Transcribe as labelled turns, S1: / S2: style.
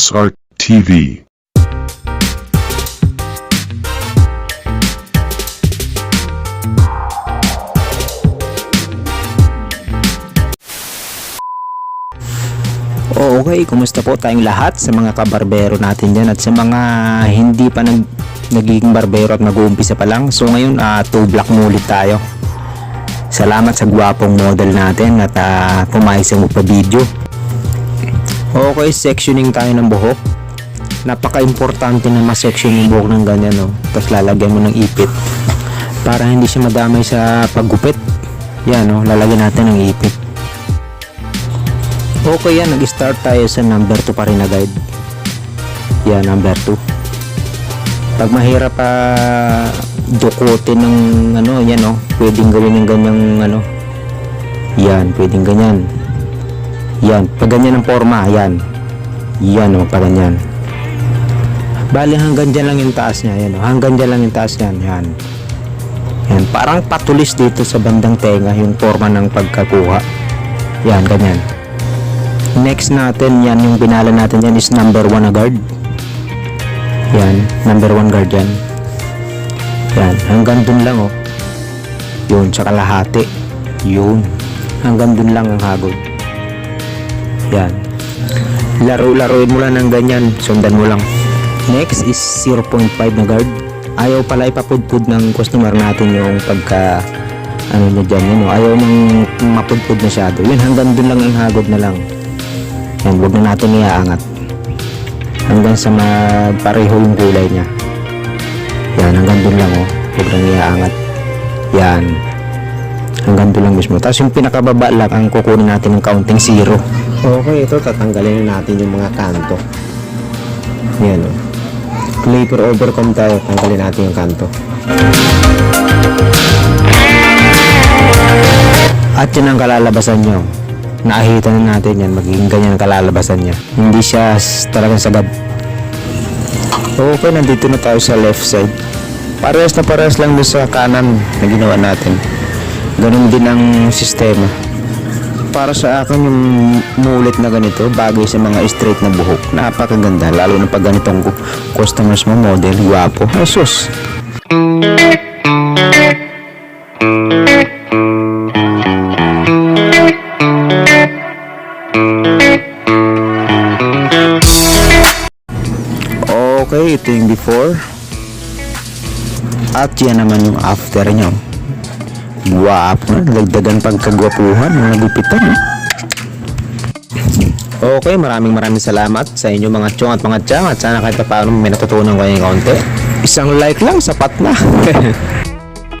S1: SR TV.
S2: O okay, kumusta po tayong lahat sa mga kabarbero natin dyan at sa mga hindi pa nag, nagiging barbero at nag-uumpisa pa lang. So ngayon, uh, two block mo ulit tayo. Salamat sa gwapong model natin at uh, pumayag sa pa video. Okay, sectioning tayo ng buhok. Napaka-importante na ma-section yung buhok ng ganyan, no? Tapos lalagyan mo ng ipit para hindi siya madamay sa paggupit. Yan, no? Lalagyan natin ng ipit. Okay yan, nag-start tayo sa number 2 pa rin na guide. Yan, number 2. Pag mahirap pa dukutin ng ano, yan oh, pwedeng gawin yung ganyang ano. Yan, pwedeng ganyan. Yan, pag ganyan ang forma, yan. Yan, oh, pag ganyan. Bali hanggang dyan lang yung taas niya, yan oh. Hanggang dyan lang yung taas niyan, yan. Yan, parang patulis dito sa bandang tenga yung forma ng pagkakuha. Yan, ganyan. Next natin, yan yung binala natin yan is number 1 na guard. Yan, number 1 guard yan. Yan, hanggang dun lang oh. Yun, sa kalahati. Yun. Hanggang dun lang ang hagod. Yan. Laro-laruin mo lang ng ganyan. Sundan mo lang. Next is 0.5 na guard. Ayaw pala ipapudpud ng customer natin yung pagka ano niya dyan yun. Ayaw nang mapudpud masyado. Yun, hanggang dun lang ang hagod na lang. Yan, huwag na natin iaangat. Hanggang sa pareho yung kulay niya. Yan, hanggang dun lang oh. Huwag nang iaangat. Yan. Hanggang dun lang mismo. Tapos yung pinakababa lang ang kukunin natin ng counting zero. Okay, ito tatanggalin na natin yung mga kanto. Yan oh. Play for overcome tayo. Tanggalin natin yung kanto. At yun ang kalalabasan nyo. Nakahita na natin yan. Magiging ganyan ang kalalabasan niya. Hindi siya talagang sagad. Okay, nandito na tayo sa left side. Parehas na parehas lang doon sa kanan na ginawa natin. Ganun din ang sistema. Para sa akin yung mulit na ganito, bagay sa mga straight na buhok. Napakaganda, lalo na pag ganitong cu- customers mo, model, guwapo. Ay sus! Okay, ito yung before. At yan naman yung after nyo. Guwapo dagdagan pagkagwapuhan, mga gupitan. eh. Okay, maraming maraming salamat sa inyo mga chong at mga chang at sana kahit pa paano may natutunan kayo ng kaunti. Isang like lang, sapat na.